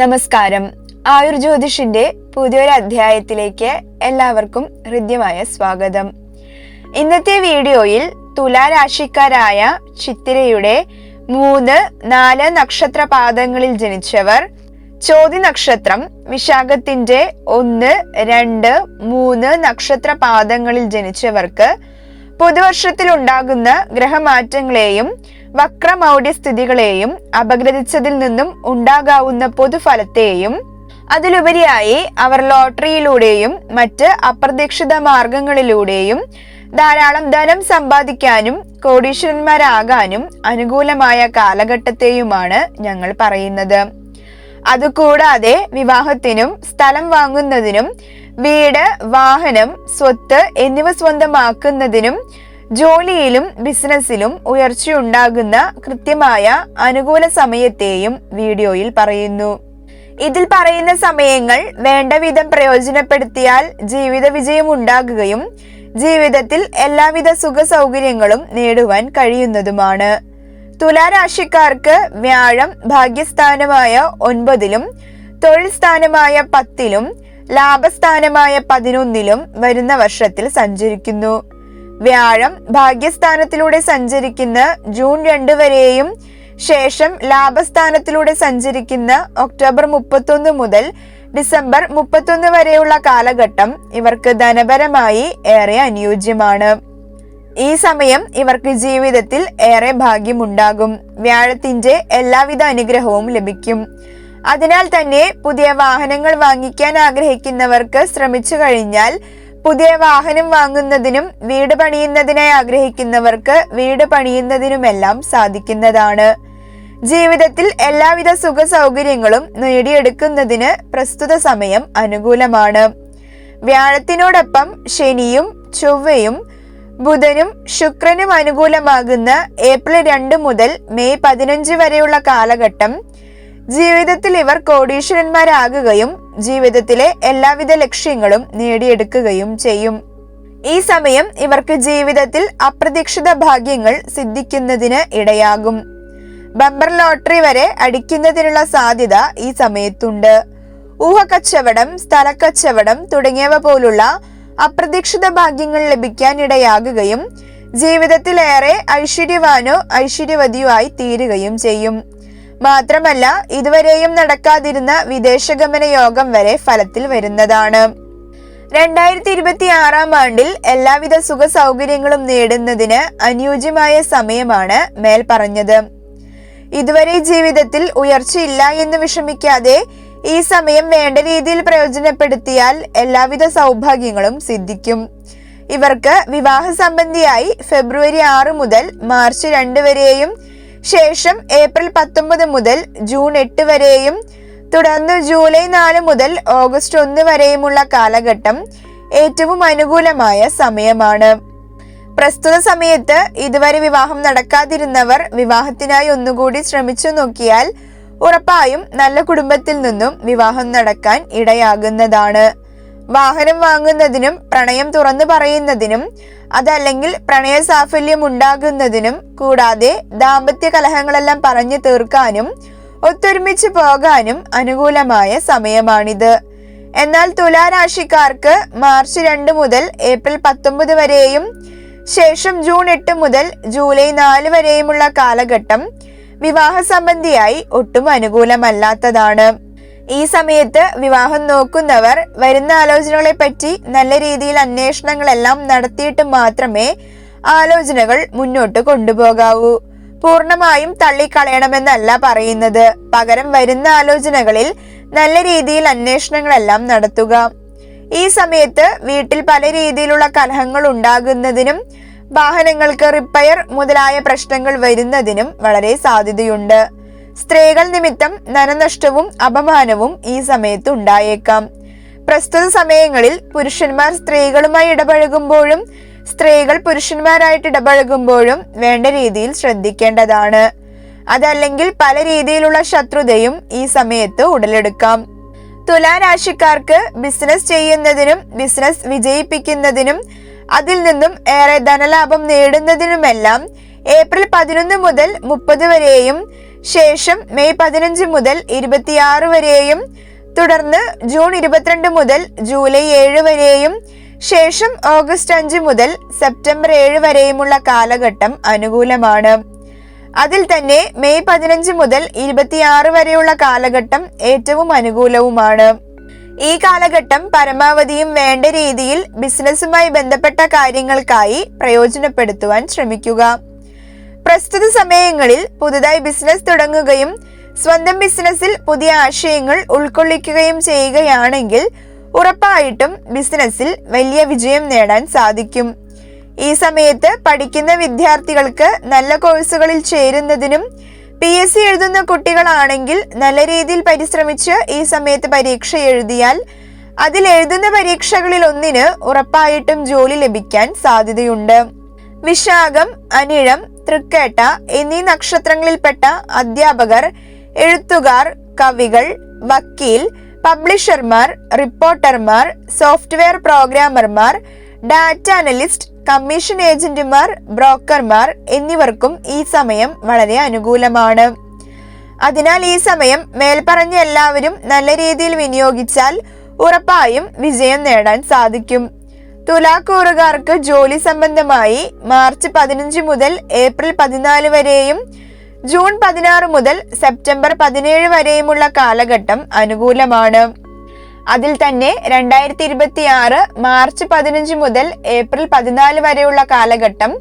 നമസ്കാരം. ആയുർ ജ്യോതിഷിന്റെ പുതിയൊരു അധ്യായത്തിലേക്ക് എല്ലാവർക്കും ഹൃദ്യമായ സ്വാഗതം. ഇന്നത്തെ വീഡിയോയിൽ തുലാരാശിക്കാരായ ചിത്തിരയുടെ മൂന്ന് നാല് നക്ഷത്ര പാദങ്ങളിൽ ജനിച്ചവർ ചോതി നക്ഷത്രം വിശാഖത്തിന്റെ ഒന്ന് രണ്ട് മൂന്ന് നക്ഷത്ര പാദങ്ങളിൽ ജനിച്ചവർക്ക് പുതുവർഷത്തിൽ ഉണ്ടാകുന്ന ഗ്രഹമാറ്റങ്ങളെയും വക്രമൗഢ്യ സ്ഥിതികളെയും അപഗ്രഥിച്ചതിൽ നിന്നും ഉണ്ടാകാവുന്ന പൊതുഫലത്തെയും അതിലുപരിയായി അവർ ലോട്ടറിയിലൂടെയും മറ്റ് അപ്രതീക്ഷിത മാർഗങ്ങളിലൂടെയും ധാരാളം ധനം സമ്പാദിക്കാനും കോടീശ്വരന്മാരാകാനും അനുകൂലമായ കാലഘട്ടത്തെയുമാണ് ഞങ്ങൾ പറയുന്നത്. അതുകൂടാതെ വിവാഹത്തിനും സ്ഥലം വാങ്ങുന്നതിനും വീട് വാഹനം സ്വത്ത് എന്നിവ സ്വന്തമാക്കുന്നതിനും ജോലിയിലും ബിസിനസ്സിലും ഉയർച്ചയുണ്ടാകുന്ന കൃത്യമായ അനുകൂല സമയത്തെയും വീഡിയോയിൽ പറയുന്നു. ഇതിൽ പറയുന്ന സമയങ്ങൾ വേണ്ട വിധം പ്രയോജനപ്പെടുത്തിയാൽ ജീവിത വിജയം ഉണ്ടാകുകയും ജീവിതത്തിൽ എല്ലാവിധ സുഖ സൗകര്യങ്ങളും നേടുവാൻ കഴിയുന്നതുമാണ്. തുലാരാശിക്കാർക്ക് വ്യാഴം ഭാഗ്യസ്ഥാനമായ ഒൻപതിലും തൊഴിൽ സ്ഥാനമായ പത്തിലും ലാഭസ്ഥാനമായ പതിനൊന്നിലും വരുന്ന വർഷത്തിൽ സഞ്ചരിക്കുന്നു. വ്യാഴം ഭാഗ്യസ്ഥാനത്തിലൂടെ സഞ്ചരിക്കുന്ന ജൂൺ രണ്ട് വരെയും ശേഷം ലാഭസ്ഥാനത്തിലൂടെ സഞ്ചരിക്കുന്ന ഒക്ടോബർ മുപ്പത്തൊന്ന് മുതൽ ഡിസംബർ മുപ്പത്തൊന്ന് വരെയുള്ള കാലഘട്ടം ഇവർക്ക് ധനപരമായി ഏറെ അനുയോജ്യമാണ്. ഈ സമയം ഇവർക്ക് ജീവിതത്തിൽ ഏറെ ഭാഗ്യമുണ്ടാകും. വ്യാഴത്തിന്റെ എല്ലാവിധ അനുഗ്രഹവും ലഭിക്കും. അതിനാൽ തന്നെ പുതിയ വാഹനങ്ങൾ വാങ്ങിക്കാൻ ആഗ്രഹിക്കുന്നവർക്ക് ശ്രമിച്ചു കഴിഞ്ഞാൽ പുതിയ വാഹനം വാങ്ങുന്നതിനും വീട് പണിയുന്നതിനായി ആഗ്രഹിക്കുന്നവർക്ക് വീട് പണിയുന്നതിനുമെല്ലാം സാധിക്കുന്നതാണ്. ജീവിതത്തിൽ എല്ലാവിധ സുഖ സൗകര്യങ്ങളും നേടിയെടുക്കുന്നതിന് പ്രസ്തുത സമയം അനുകൂലമാണ്. വ്യാഴത്തിനോടൊപ്പം ശനിയും ചൊവ്വയും ബുധനും ശുക്രനും അനുകൂലമാകുന്ന ഏപ്രിൽ രണ്ട് മുതൽ മെയ് പതിനഞ്ച് വരെയുള്ള കാലഘട്ടം ജീവിതത്തിൽ ഇവർ കോടീശ്വരന്മാരാകുകയും ജീവിതത്തിലെ എല്ലാവിധ ലക്ഷ്യങ്ങളും നേടിയെടുക്കുകയും ചെയ്യും. ഈ സമയം ഇവർക്ക് ജീവിതത്തിൽ അപ്രതീക്ഷിത ഭാഗ്യങ്ങൾ സിദ്ധിക്കുന്നതിന് ഇടയാകും. ബമ്പർ ലോട്ടറി വരെ അടിക്കുന്നതിനുള്ള സാധ്യത ഈ സമയത്തുണ്ട്. ഊഹക്കച്ചവടം സ്ഥലക്കച്ചവടം തുടങ്ങിയവ പോലുള്ള അപ്രതീക്ഷിത ഭാഗ്യങ്ങൾ ലഭിക്കാൻ ഇടയാകുകയും ജീവിതത്തിലേറെ ഐശ്വര്യവാനോ ഐശ്വര്യവതിയോ ആയി തീരുകയും ചെയ്യും. മാത്രമല്ല ഇതുവരെയും നടക്കാതിരുന്ന വിദേശഗമന യോഗം വരെ ഫലത്തിൽ വരുന്നതാണ്. രണ്ടായിരത്തി ഇരുപത്തി ആറാം ആണ്ടിൽ എല്ലാവിധ സുഖ സൗകര്യങ്ങളും നേടുന്നതിന് അനുയോജ്യമായ സമയമാണ് മേൽ പറഞ്ഞത്. ഇതുവരെ ജീവിതത്തിൽ ഉയർച്ചയില്ല എന്ന് വിഷമിക്കാതെ ഈ സമയം വേണ്ട രീതിയിൽ പ്രയോജനപ്പെടുത്തിയാൽ എല്ലാവിധ സൗഭാഗ്യങ്ങളും സിദ്ധിക്കും. ഇവർക്ക് വിവാഹ സംബന്ധിയായി ഫെബ്രുവരി ആറ് മുതൽ മാർച്ച് രണ്ട് വരെയും ശേഷം ഏപ്രിൽ പത്തൊമ്പത് മുതൽ ജൂൺ എട്ട് വരെയും തുടർന്ന് ജൂലൈ നാല് മുതൽ ഓഗസ്റ്റ് ഒന്ന് വരെയുമുള്ള കാലഘട്ടം ഏറ്റവും അനുകൂലമായ സമയമാണ്. പ്രസ്തുത സമയത്ത് ഇതുവരെ വിവാഹം നടക്കാതിരുന്നവർ വിവാഹത്തിനായി ഒന്നുകൂടി ശ്രമിച്ചു നോക്കിയാൽ ഉറപ്പായും നല്ല കുടുംബത്തിൽ നിന്നും വിവാഹം നടക്കാൻ ഇടയാകുന്നതാണ്. വാഹനം വാങ്ങുന്നതിനും പ്രണയം തുറന്നു പറയുന്നതിനും അതല്ലെങ്കിൽ പ്രണയ സാഫല്യം ഉണ്ടാകുന്നതിനും കൂടാതെ ദാമ്പത്യ കലഹങ്ങളെല്ലാം പറഞ്ഞു തീർക്കാനും ഒത്തൊരുമിച്ച് പോകാനും അനുകൂലമായ സമയമാണിത്. എന്നാൽ തുലാരാശിക്കാർക്ക് മാർച്ച് രണ്ട് മുതൽ ഏപ്രിൽ പത്തൊമ്പത് വരെയും ശേഷം ജൂൺ എട്ട് മുതൽ ജൂലൈ നാല് വരെയുമുള്ള കാലഘട്ടം വിവാഹ സംബന്ധിയായി ഒട്ടും അനുകൂലമല്ലാത്തതാണ്. ഈ സമയത്ത് വിവാഹം നോക്കുന്നവർ വരുന്ന ആലോചനകളെ പറ്റി നല്ല രീതിയിൽ അന്വേഷണങ്ങളെല്ലാം നടത്തിയിട്ട് മാത്രമേ ആലോചനകൾ മുന്നോട്ട് കൊണ്ടുപോകാവൂ. പൂർണമായും തള്ളിക്കളയണമെന്നല്ല പറയുന്നത്. പകരം വരുന്ന ആലോചനകളിൽ നല്ല രീതിയിൽ അന്വേഷണങ്ങളെല്ലാം നടത്തുക. ഈ സമയത്ത് വീട്ടിൽ പല രീതിയിലുള്ള കലഹങ്ങൾ ഉണ്ടാകുന്നതിനും വാഹനങ്ങൾക്ക് റിപ്പയർ മുതലായ പ്രശ്നങ്ങൾ വരുന്നതിനും വളരെ സാധ്യതയുണ്ട്. സ്ത്രീകൾ നിമിത്തം ധനനഷ്ടവും അപമാനവും ഈ സമയത്ത് ഉണ്ടായേക്കാം. പ്രസ്തുത സമയങ്ങളിൽ പുരുഷന്മാർ സ്ത്രീകളുമായി ഇടപഴകുമ്പോഴും സ്ത്രീകൾ പുരുഷന്മാരായിട്ട് ഇടപഴകുമ്പോഴും വേണ്ട രീതിയിൽ ശ്രദ്ധിക്കേണ്ടതാണ്. അതല്ലെങ്കിൽ പല രീതിയിലുള്ള ശത്രുതയും ഈ സമയത്ത് ഉടലെടുക്കാം. തുലാരാശിക്കാർക്ക് ബിസിനസ് ചെയ്യുന്നതിനും ബിസിനസ് വിജയിപ്പിക്കുന്നതിനും അതിൽ നിന്നും ഏറെ ധനലാഭം നേടുന്നതിനുമെല്ലാം ഏപ്രിൽ പതിനൊന്ന് മുതൽ മുപ്പത് വരെയും ശേഷം മെയ് പതിനഞ്ച് മുതൽ ഇരുപത്തിയാറ് വരെയും തുടർന്ന് ജൂൺ ഇരുപത്തിരണ്ട് മുതൽ ജൂലൈ ഏഴ് വരെയും ശേഷം ഓഗസ്റ്റ് അഞ്ച് മുതൽ സെപ്റ്റംബർ ഏഴ് വരെയുമുള്ള കാലഘട്ടം അനുകൂലമാണ്. അതിൽ തന്നെ മെയ് പതിനഞ്ച് മുതൽ ഇരുപത്തിയാറ് വരെയുള്ള കാലഘട്ടം ഏറ്റവും അനുകൂലവുമാണ്. ഈ കാലഘട്ടം പരമാവധിയും വേണ്ട രീതിയിൽ ബിസിനസ്സുമായി ബന്ധപ്പെട്ട കാര്യങ്ങൾക്കായി പ്രയോജനപ്പെടുത്തുവാൻ ശ്രമിക്കുക. പ്രസ്തുത സമയങ്ങളിൽ പുതുതായി ബിസിനസ് തുടങ്ങുകയും സ്വന്തം ബിസിനസ്സിൽ പുതിയ ആശയങ്ങൾ ഉൾക്കൊള്ളിക്കുകയും ചെയ്യുകയാണെങ്കിൽ ഉറപ്പായിട്ടും ബിസിനസ്സിൽ വലിയ വിജയം നേടാൻ സാധിക്കും. ഈ സമയത്ത് പഠിക്കുന്ന വിദ്യാർത്ഥികൾക്ക് നല്ല കോഴ്സുകളിൽ ചേരുന്നതിനും പി എസ് സി എഴുതുന്ന കുട്ടികളാണെങ്കിൽ നല്ല രീതിയിൽ പരിശ്രമിച്ച് ഈ സമയത്ത് പരീക്ഷ എഴുതിയാൽ അതിൽ എഴുതുന്ന പരീക്ഷകളിൽ ഒന്നിന് ഉറപ്പായിട്ടും ജോലി ലഭിക്കാൻ സാധ്യതയുണ്ട്. വിശാഖം അനിഴം തൃക്കേട്ട എന്നീ നക്ഷത്രങ്ങളിൽപ്പെട്ട അധ്യാപകർ എഴുത്തുകാർ കവികൾ വക്കീൽ പബ്ലിഷർമാർ റിപ്പോർട്ടർമാർ സോഫ്റ്റ്വെയർ പ്രോഗ്രാമർമാർ ഡാറ്റ അനലിസ്റ്റ് കമ്മീഷൻ ഏജന്റുമാർ ബ്രോക്കർമാർ എന്നിവർക്കും ഈ സമയം വളരെ അനുകൂലമാണ്. അതിനാൽ ഈ സമയം മേൽപ്പറഞ്ഞ എല്ലാവരും നല്ല രീതിയിൽ വിനിയോഗിച്ചാൽ ഉറപ്പായും വിജയം നേടാൻ സാധിക്കും. തുലാക്കൂറുകാർക്ക് ജോലി സംബന്ധമായി മാർച്ച് പതിനഞ്ച് മുതൽ ഏപ്രിൽ പതിനാല് വരെയും ജൂൺ പതിനാറ് മുതൽ സെപ്റ്റംബർ പതിനേഴ് വരെയുമുള്ള കാലഘട്ടം അനുകൂലമാണ്. അതിൽ തന്നെ രണ്ടായിരത്തി ഇരുപത്തി ആറ് മാർച്ച് പതിനഞ്ച് മുതൽ ഏപ്രിൽ പതിനാല് വരെയുള്ള കാലഘട്ടം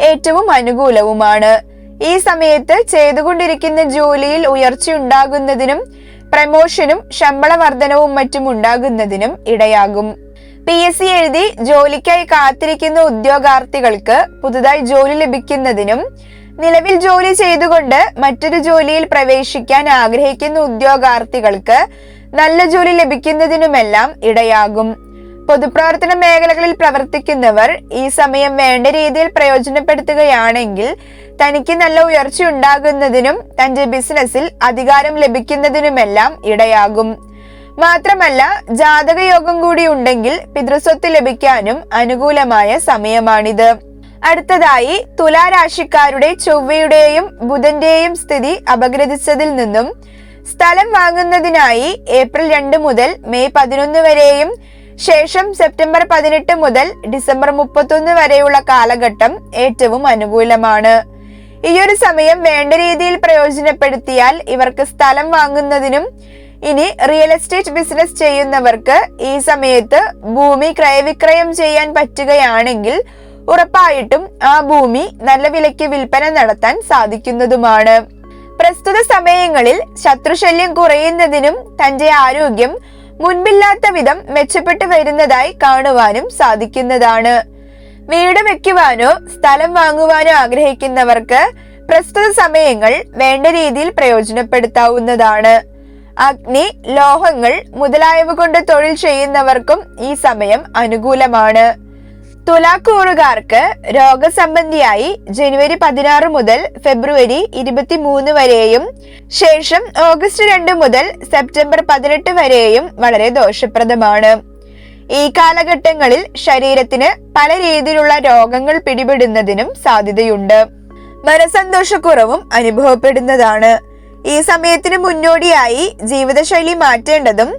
ഏറ്റവും അനുകൂലവുമാണ്. ഈ സമയത്ത് ചെയ്തുകൊണ്ടിരിക്കുന്ന ജോലിയിൽ ഉയർച്ചയുണ്ടാകുന്നതിനും പ്രമോഷനും ശമ്പള വർധനവും മറ്റും ഉണ്ടാകുന്നതിനും ഇടയാകും. പി എസ് സി എഴുതി ജോലിക്കായി കാത്തിരിക്കുന്ന ഉദ്യോഗാർത്ഥികൾക്ക് പുതുതായി ജോലി ലഭിക്കുന്നതിനും നിലവിൽ ജോലി ചെയ്തുകൊണ്ട് മറ്റൊരു ജോലിയിൽ പ്രവേശിക്കാൻ ആഗ്രഹിക്കുന്ന ഉദ്യോഗാർത്ഥികൾക്ക് നല്ല ജോലി ലഭിക്കുന്നതിനുമെല്ലാം ഇടയാകും. പൊതുപ്രവർത്തന മേഖലകളിൽ പ്രവർത്തിക്കുന്നവർ ഈ സമയം വേണ്ട രീതിയിൽ പ്രയോജനപ്പെടുത്തുകയാണെങ്കിൽ തനിക്ക് നല്ല ഉയർച്ച ഉണ്ടാകുന്നതിനും തന്റെ ബിസിനസ്സിൽ അധികാരം ലഭിക്കുന്നതിനുമെല്ലാം ഇടയാകും. മാത്രമല്ല ജാതകയോഗം കൂടി ഉണ്ടെങ്കിൽ പിതൃസ്വത്ത് ലഭിക്കാനും അനുകൂലമായ സമയമാണിത്. അടുത്തതായി തുലാരാശിക്കാരുടെ ചൊവ്വയുടെയും ബുധന്റെയും സ്ഥിതി അപഗ്രഥിച്ചതിൽ നിന്നും സ്ഥലം വാങ്ങുന്നതിനായി ഏപ്രിൽ രണ്ട് മുതൽ മെയ് പതിനൊന്ന് വരെയും ശേഷം സെപ്റ്റംബർ പതിനെട്ട് മുതൽ ഡിസംബർ മുപ്പത്തൊന്ന് വരെയുള്ള കാലഘട്ടം ഏറ്റവും അനുകൂലമാണ്. ഈയൊരു സമയം വേണ്ട രീതിയിൽ പ്രയോജനപ്പെടുത്തിയാൽ ഇവർക്ക് സ്ഥലം വാങ്ങുന്നതിനും ഇനി റിയൽ എസ്റ്റേറ്റ് ബിസിനസ് ചെയ്യുന്നവർക്ക് ഈ സമയത്ത് ഭൂമി ക്രയവിക്രയം ചെയ്യാൻ പറ്റുകയാണെങ്കിൽ ഉറപ്പായിട്ടും ആ ഭൂമി നല്ല വിലയ്ക്ക് വിൽപ്പന നടത്താൻ സാധിക്കുന്നതുമാണ്. പ്രസ്തുത സമയങ്ങളിൽ ശത്രുശല്യം കുറയുന്നതിനും തന്റെ ആരോഗ്യം മുൻപില്ലാത്ത വിധം മെച്ചപ്പെട്ടു വരുന്നതായി കാണുവാനും സാധിക്കുന്നതാണ്. വീട് വെക്കുവാനോ സ്ഥലം വാങ്ങുവാനോ ആഗ്രഹിക്കുന്നവർക്ക് പ്രസ്തുത സമയങ്ങൾ വേണ്ട രീതിയിൽ പ്രയോജനപ്പെടുത്താവുന്നതാണ്. അഗ്നി ലോഹങ്ങൾ മുതലായവ കൊണ്ട് തൊഴിൽ ചെയ്യുന്നവർക്കും ഈ സമയം അനുകൂലമാണ്. തുലാക്കൂറുകാർക്ക് രോഗസംബന്ധിയായി ജനുവരി പതിനാറ് മുതൽ ഫെബ്രുവരി ഇരുപത്തി മൂന്ന് വരെയും ശേഷം ഓഗസ്റ്റ് രണ്ട് മുതൽ സെപ്റ്റംബർ പതിനെട്ട് വരെയും വളരെ ദോഷപ്രദമാണ്. ഈ കാലഘട്ടങ്ങളിൽ ശരീരത്തിന് പല രീതിയിലുള്ള രോഗങ്ങൾ പിടിപെടുന്നതിനും സാധ്യതയുണ്ട്. മനസന്തോഷക്കുറവും അനുഭവപ്പെടുന്നതാണ്. ഈ സമയത്തിന് മുന്നോടിയായി ജീവിതശൈലി മാറ്റേണ്ടതും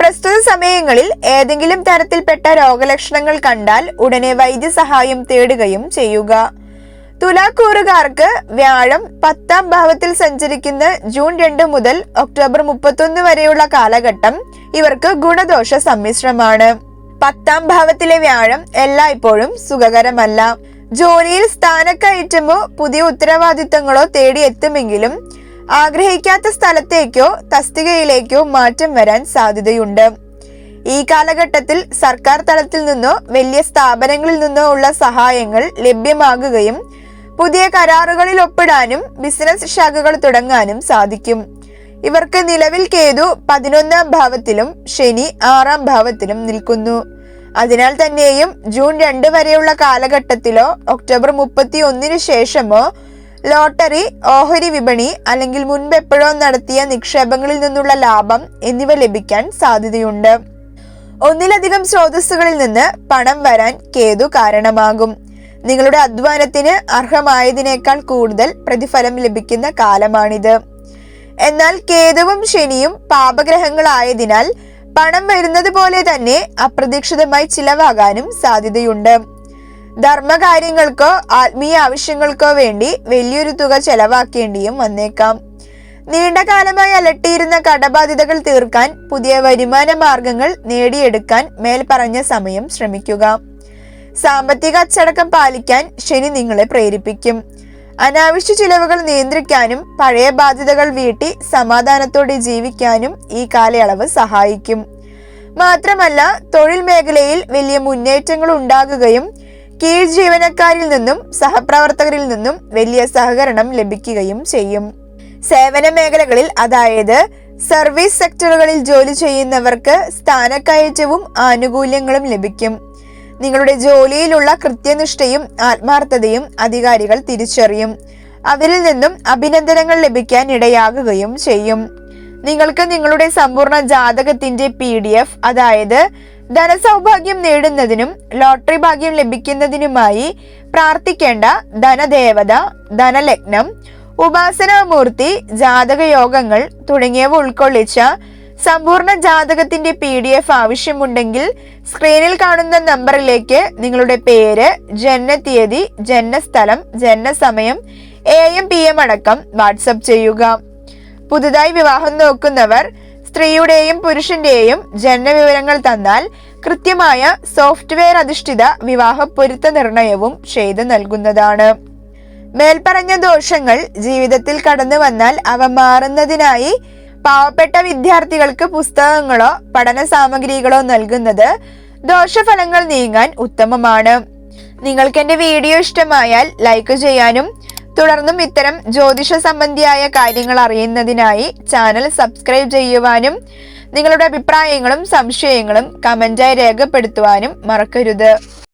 പ്രസ്തുത സമയങ്ങളിൽ ഏതെങ്കിലും തരത്തിൽപ്പെട്ട രോഗലക്ഷണങ്ങൾ കണ്ടാൽ ഉടനെ വൈദ്യസഹായം തേടുകയും ചെയ്യുക. തുലാക്കൂറുകാർക്ക് വ്യാഴം പത്താം ഭാവത്തിൽ സഞ്ചരിക്കുന്ന ജൂൺ രണ്ട് മുതൽ ഒക്ടോബർ മുപ്പത്തൊന്ന് വരെയുള്ള കാലഘട്ടം ഇവർക്ക് ഗുണദോഷ സമ്മിശ്രമാണ്. പത്താം ഭാവത്തിലെ വ്യാഴം എല്ലായ്പ്പോഴും സുഖകരമല്ല. ജോലിയിൽ സ്ഥാനക്കയറ്റമോ പുതിയ ഉത്തരവാദിത്തങ്ങളോ തേടിയെത്തുമെങ്കിലും ആഗ്രഹിക്കാത്ത സ്ഥലത്തേക്കോ തസ്തികയിലേക്കോ മാറ്റം വരാൻ സാധ്യതയുണ്ട്. ഈ കാലഘട്ടത്തിൽ സർക്കാർ തലത്തിൽ നിന്നോ വലിയ സ്ഥാപനങ്ങളിൽ നിന്നോ ഉള്ള സഹായങ്ങൾ ലഭ്യമാകുകയും പുതിയ കരാറുകളിൽ ഒപ്പിടാനും ബിസിനസ് ശാഖകൾ തുടങ്ങാനും സാധിക്കും. ഇവർക്ക് നിലവിൽ കേതു പതിനൊന്നാം ഭാവത്തിലും ശനി ആറാം ഭാവത്തിലും നിൽക്കുന്നു. അതിനാൽ തന്നെയും ജൂൺ രണ്ട് വരെയുള്ള കാലഘട്ടത്തിലോ ഒക്ടോബർ മുപ്പത്തി ഒന്നിനു ശേഷമോ ലോട്ടറി ഓഹരി വിപണി അല്ലെങ്കിൽ മുൻപ് എപ്പോഴോ നടത്തിയ നിക്ഷേപങ്ങളിൽ നിന്നുള്ള ലാഭം എന്നിവ ലഭിക്കാൻ സാധ്യതയുണ്ട്. ഒന്നിലധികം സ്രോതസ്സുകളിൽ നിന്ന് പണം വരാൻ കേതു കാരണമാകും. നിങ്ങളുടെ അധ്വാനത്തിന് അർഹമായതിനേക്കാൾ കൂടുതൽ പ്രതിഫലം ലഭിക്കുന്ന കാലമാണിത്. എന്നാൽ കേതുവും ശനിയും പാപഗ്രഹങ്ങളായതിനാൽ പണം വരുന്നത് പോലെ തന്നെ അപ്രതീക്ഷിതമായി ചിലവാകാനും സാധ്യതയുണ്ട്. ധർമ്മകാര്യങ്ങൾക്കോ ആത്മീയ ആവശ്യങ്ങൾക്കോ വേണ്ടി വലിയൊരു തുക ചെലവാക്കേണ്ടിയും വന്നേക്കാം. നീണ്ട കാലമായി അലട്ടിയിരുന്ന കടബാധ്യതകൾ തീർക്കാൻ പുതിയ വരുമാന മാർഗങ്ങൾ നേടിയെടുക്കാൻ മേൽപ്പറഞ്ഞ സമയം ശ്രമിക്കുക. സാമ്പത്തിക അച്ചടക്കം പാലിക്കാൻ ശനി നിങ്ങളെ പ്രേരിപ്പിക്കും. അനാവശ്യ ചിലവുകൾ നിയന്ത്രിക്കാനും പഴയ ബാധ്യതകൾ വീട്ടി സമാധാനത്തോടെ ജീവിക്കാനും ഈ കാലയളവ് സഹായിക്കും. മാത്രമല്ല തൊഴിൽ മേഖലയിൽ വലിയ മുന്നേറ്റങ്ങൾ ഉണ്ടാകുകയും കീഴ് ജീവനക്കാരിൽ നിന്നും സഹപ്രവർത്തകരിൽ നിന്നും വലിയ സഹകരണം ലഭിക്കുകയും ചെയ്യും. സേവന മേഖലകളിൽ അതായത് സർവീസ് സെക്ടറുകളിൽ ജോലി ചെയ്യുന്നവർക്ക് സ്ഥാനക്കയറ്റവും ആനുകൂല്യങ്ങളും ലഭിക്കും. നിങ്ങളുടെ ജോലിയിലുള്ള കൃത്യനിഷ്ഠയും ആത്മാർത്ഥതയും അധികാരികൾ തിരിച്ചറിയും. അവരിൽ നിന്നും അഭിനന്ദനങ്ങൾ ലഭിക്കാൻ ഇടയാകുകയും ചെയ്യും. നിങ്ങൾക്ക് നിങ്ങളുടെ സമ്പൂർണ ജാതകത്തിന്റെ പി അതായത് ധനസൗഭാഗ്യം നേടുന്നതിനും ലോട്ടറി ഭാഗ്യം ലഭിക്കുന്നതിനുമായി പ്രാർത്ഥിക്കേണ്ട ധനദേവത ധനലഗ്നം ഉപാസനാമൂർത്തി ജാതക യോഗങ്ങൾ തുടങ്ങിയവ ഉൾക്കൊള്ളിച്ച സമ്പൂർണ ജാതകത്തിന്റെ പി ഡി എഫ് ആവശ്യമുണ്ടെങ്കിൽ സ്ക്രീനിൽ കാണുന്ന നമ്പറിലേക്ക് നിങ്ങളുടെ പേര് ജനനതീയതി ജനനസ്ഥലം ജനനസമയം എ എം പി എം അടക്കം വാട്സപ്പ് ചെയ്യുക. പുതുതായി വിവാഹം നോക്കുന്നവർ സ്ത്രീയുടെയും പുരുഷന്റെയും ജനനവിവരങ്ങൾ തന്നാൽ കൃത്യമായ സോഫ്റ്റ്വെയർ അധിഷ്ഠിത വിവാഹ പൊരുത്ത നിർണയവും ചെയ്തു നൽകുന്നതാണ്. മേൽപ്പറഞ്ഞ ദോഷങ്ങൾ ജീവിതത്തിൽ കടന്നു വന്നാൽ അവ മാറുന്നതിനായി പാവപ്പെട്ട വിദ്യാർത്ഥികൾക്ക് പുസ്തകങ്ങളോ പഠന സാമഗ്രികളോ നൽകുന്നത് ദോഷഫലങ്ങൾ നീങ്ങാൻ ഉത്തമമാണ്. നിങ്ങൾക്ക് എന്റെ വീഡിയോ ഇഷ്ടമായാൽ ലൈക്ക് ചെയ്യാനും തുടർന്നും ഇത്തരം ജ്യോതിഷ സംബന്ധിയായ കാര്യങ്ങൾ അറിയുന്നതിനായി ചാനൽ സബ്സ്ക്രൈബ് ചെയ്യുവാനും നിങ്ങളുടെ അഭിപ്രായങ്ങളും സംശയങ്ങളും കമന്റായി രേഖപ്പെടുത്തുവാനും മറക്കരുത്.